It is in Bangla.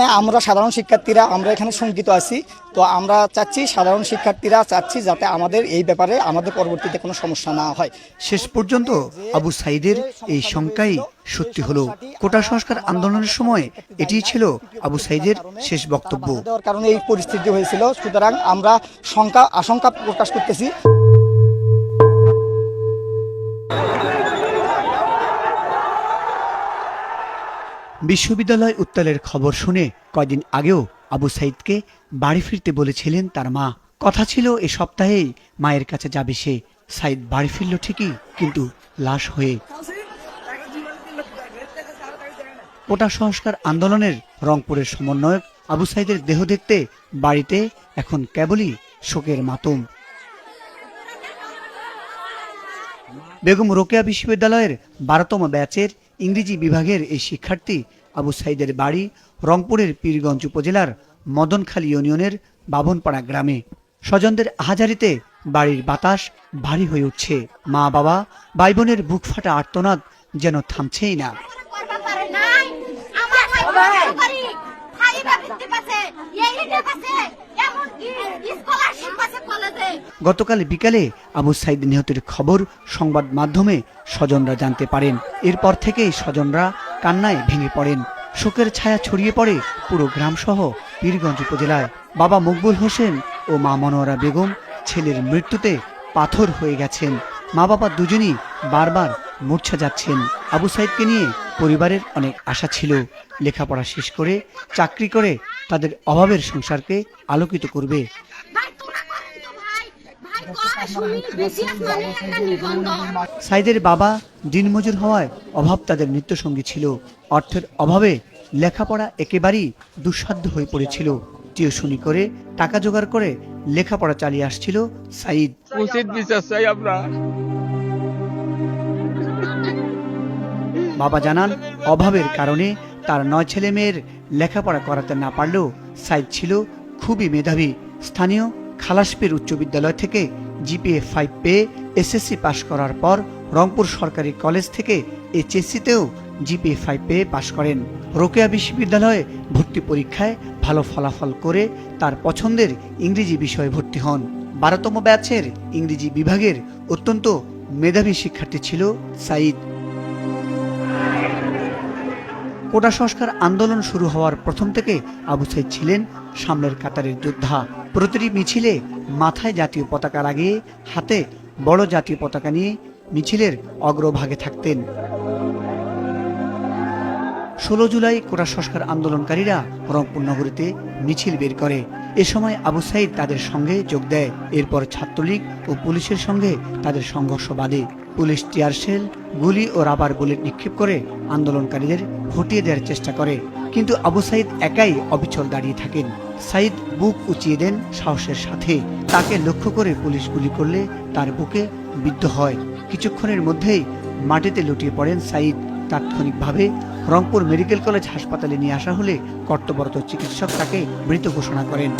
হ্যাঁ আমরা সাধারণ শিক্ষার্থীরা আমরা এখানে শঙ্কিত আছি। তো আমরা চাচ্ছি সাধারণ শিক্ষার্থীরা চাচ্ছি যাতে আমাদের এই ব্যাপারে আমাদের পরবর্তীতে কোনো সমস্যা না হয়। শেষ পর্যন্ত আবু সাইদের এই শঙ্কাই সত্যি হলো। কোটা সংস্কার আন্দোলনের সময় এটিই ছিল আবু সাইদের শেষ বক্তব্য। কারণে এই পরিস্থিতি হয়েছিল। সুতরাং আমরা শঙ্কা আশঙ্কা প্রকাশ করতেছি। বিশ্ববিদ্যালয় উত্তালের খবর শুনে কয়দিন আগেও আবু সাইদকে বাড়ি ফিরতে বলেছিলেন তার মা। কথা ছিল, এ সপ্তাহেই মায়ের কাছে যাবে সে। সাইদ বাড়ি ফিরল ঠিকই, কিন্তু লাশ হয়ে কোটা সংস্কার আন্দোলনের রংপুরের সমন্বয়ক আবু সাইদের দেহ দেখতে বাড়িতে এখন কেবলই শোকের মাতম। বেগম রোকেয়া বিশ্ববিদ্যালয়ের বারোতম ব্যাচের ইংরেজি বিভাগের এই শিক্ষার্থী আবু সাইদের বাড়ি রংপুরের পীরগঞ্জ উপজেলার মদনখালী ইউনিয়নের বাভনপাড়া গ্রামে। স্বজনদের আহাজারিতে বাড়ির বাতাস ভারী হয়ে উঠছে। মা, বাবা ভাই বোনের বুক ফাটা আর্তনাদ যেন থামছেই না। আমার গতকাল বিকালে আবু সাইদ নিহতের খবর সংবাদ মাধ্যমে স্বজনরা জানতে পারেন। এরপর থেকেই স্বজনরা কান্নায় ভেঙে পড়েন। শোকের ছায়া ছড়িয়ে পড়ে পুরো গ্রামসহ পীরগঞ্জ উপজেলায়। বাবা মকবুল হোসেন ও মা মনোয়ারা বেগম ছেলের মৃত্যুতে পাথর হয়ে গেছেন। মা বাবা দুজনই বারবার মূর্ছা যাচ্ছেন। আবু সাইদকে নিয়ে পরিবারের অনেক আশা ছিল লেখাপড়া শেষ করে চাকরি করে তাদের অভাবের সংসারকে আলোকিত করবে। সাইদের বাবা দিনমজুর হওয়ায় অভাব তাদের নিত্যসঙ্গী ছিল। অর্থের অভাবে লেখাপড়া একেবারেই দুঃসাধ্য হয়ে পড়েছিল। টিউশনি করে টাকা জোগাড় করে লেখাপড়া চালিয়ে আসছিল সাইদ। চাই বাবা জানান, অভাবের কারণে তার নয় ছেলে মেয়ের লেখাপড়া করাতে না পারলেও সাইদ ছিল খুবই মেধাবী। স্থানীয় খালাসপীর উচ্চ বিদ্যালয় থেকে জিপিএ ফাইভ পেয়ে এসএসসি পাশ করার পর রংপুর সরকারি কলেজ থেকে এইচএসসিতেও জিপিএ ফাইভ পেয়ে পাশ করেন। রোকেয়া বিশ্ববিদ্যালয়ে ভর্তি পরীক্ষায় ভালো ফলাফল করে তার পছন্দের ইংরেজি বিষয়ে ভর্তি হন। বারোতম ব্যাচের ইংরেজি বিভাগের অত্যন্ত মেধাবী শিক্ষার্থী ছিল সাইদ। কোটা সংস্কার আন্দোলন শুরু হওয়ার প্রথম থেকে আবু সাইদ ছিলেন সামনের কাতারের যোদ্ধা। প্রতিটি মিছিলে মাথায় জাতীয় পতাকা লাগিয়ে, হাতে বড় জাতীয় পতাকা নিয়ে মিছিলের অগ্রভাগে থাকতেন। ষোলো জুলাই কোটা সংস্কার আন্দোলনকারীরা রংপুর নগরীতে মিছিল বের করে। এ সময় আবু সাইদ তাদের সঙ্গে যোগ দেয়। এরপর ছাত্রলীগ ও পুলিশের সঙ্গে তাদের সংঘর্ষ বাঁধে। পুলিশ টিয়ারশেল গুলি ও রাবার বুলেট নিক্ষেপ করে আন্দোলনকারীদের হটিয়ে দেওয়ার চেষ্টা করে। কিন্তু আবু সাইদ একাই অবিচল দাঁড়িয়ে থাকেন। সাইদ বুক উঁচিয়ে দেন সাহসের সাথে। তাকে লক্ষ্য করে পুলিশ গুলি করলে তার বুকে বিদ্ধ হয়। কিছুক্ষণের মধ্যেই মাটিতে লুটিয়ে পড়েন সাইদ। তাৎক্ষণিকভাবে রংপুর মেডিকেল কলেজ হাসপাতালে নিয়ে আসা হলে কর্তব্যরত চিকিৎসক তাকে মৃত ঘোষণা করেন।